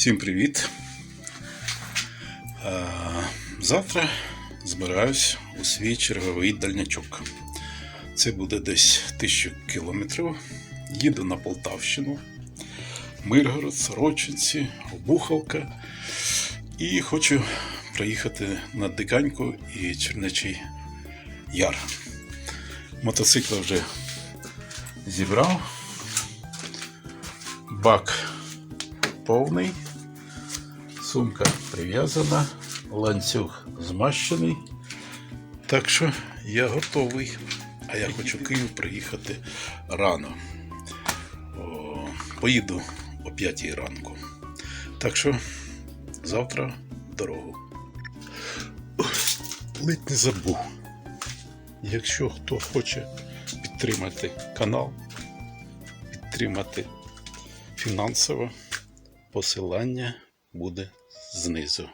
Всім привіт. Е, Завтра збираюсь у свій черговий дальнячок. Це буде десь тисячу кілометрів. Їду на Полтавщину, Миргород, Сорочинці, Обуховка. І хочу проїхати на Диканьку і Чернечий Яр. Мотоцикла вже зібрав. Бак повний, сумка прив'язана, ланцюг змащений. Так що я готовий. А я хочу в Київ приїхати рано. О, поїду о 5 ранку. Так що завтра дорогу. Ледь не забув. Якщо хто хоче підтримати канал, підтримати фінансово, посилання буде знизу.